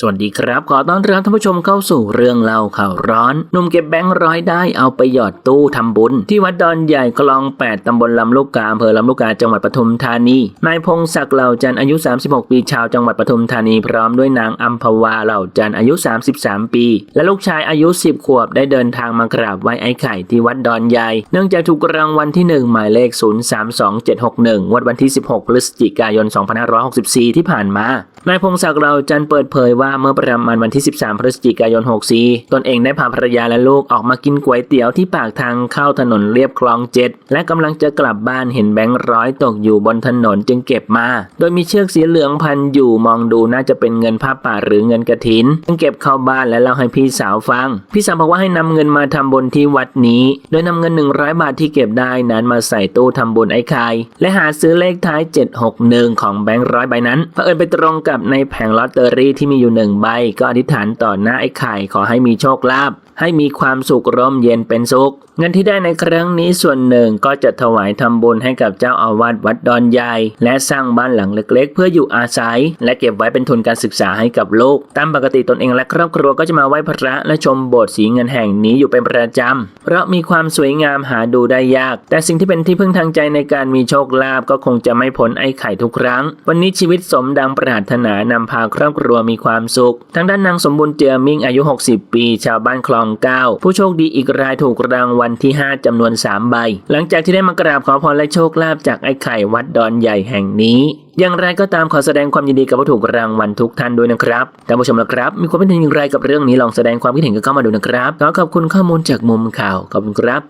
สวัสดีครับ ขอต้อนรับท่านผู้ชมเข้าสู่เรื่องเล่าข่าวร้อนหนุ่มเก็บแบงค์ร้อยได้เอาไปหยอดตู้ทำบุญ ที่วัดดอนใหญ่คลอง 8ตำบลลำลูกกาอำเภอลำลูกกาจังหวัดปทุมธานีนายพงศักดิ์เหล่าจันทร์อายุ 36 ปีชาวจังหวัดปทุมธานีพร้อมด้วยนางอัมพวาเหล่าจันทร์อายุ 33 ปี และลูกชายอายุ 10 ขวบได้เดินทางมากราบไหว้ไอ้ไข่ที่วัดดอนใหญ่เนื่องจากถูกรางวัลที่ 1 หมายเลข 032761งวดวันที่ 16พฤศจิกายน 2564 ที่ผ่านมานายพงศักดิ์เราจันเปิดเผยว่าเมื่อประมาณวันที่ 13 พฤศจิกายน 64 ตนเองได้พาภรรยาและลูกออกมากินก๋วยเตี๋ยวที่ปากทางเข้าถนนเรียบคลองเจ็ดและกำลังจะกลับบ้านเห็นแบงค์ร้อยตกอยู่บนถนนจึงเก็บมา โดยมีเชือกสีเหลืองพันอยู่มองดูน่าจะเป็นเงินผ้าป่าหรือเงินกระถิน จึงเก็บเข้าบ้านและเล่าให้พี่สาวฟัง พี่สาวบอกว่าให้นำเงินมาทำบุญที่วัดนี้ โดยนำเงิน 100 บาทที่เก็บได้นั้นมาใส่ตู้ทำบุญไอ้ไข่และหาซื้อเลขท้าย 761 ของแบงค์ร้อยใบนั้นเผอิญไปตรงกับในแผงลอตเตอรี่ที่มีอยู่หนึ่งใบ ก็อธิษฐานต่อหน้าไอ้ไข่ขอให้มีโชคลาภให้มีความสุขร่มเย็นเป็นสุข เงินที่ได้ในครั้งนี้ส่วนหนึ่งก็จะถวายทำบุญให้กับเจ้าอาวาสวัดดอนใหญ่ และสร้างบ้านหลังเล็ก ๆ เพื่ออยู่อาศัย และเก็บไว้เป็นทุนการศึกษาให้กับลูก ตามปกติตนเองและครอบครัวก็จะมาไหว้พระและชมโบสถ์สีเงินแห่งนี้อยู่เป็นประจำ เพราะมีความสวยงามหาดูได้ยาก แต่สิ่งที่เป็นที่พึ่งทางใจในการมีโชคลาภก็คงจะไม่พ้นไอ้ไข่ทุกครั้ง วันนี้ชีวิตสมดังปรารถนานำพาครอบครัวมีความสุข ทางด้านนางสมบูรณ์เจือมิ่งอายุ 60 ปี ชาวบ้านคลองเก้าผู้โชคดีอีกรายถูกรางวัลที่ 5จำนวน 3 ใบ หลังจากที่ได้มากราบขอพรและโชคลาภจากไอ้ไข่วัดดอนใหญ่แห่งนี้อย่างไรก็ตามขอแสดงความยินดีกับผู้ถูกรางวัลทุกท่านด้วยนะครับท่านผู้ชมนะครับ มีความคิดเห็นอย่างไรกับเรื่องนี้ลองแสดงความคิดเห็นกันเข้ามาดูนะครับ ขอขอบคุณข้อมูลจากมุมข่าว ขอบคุณครับ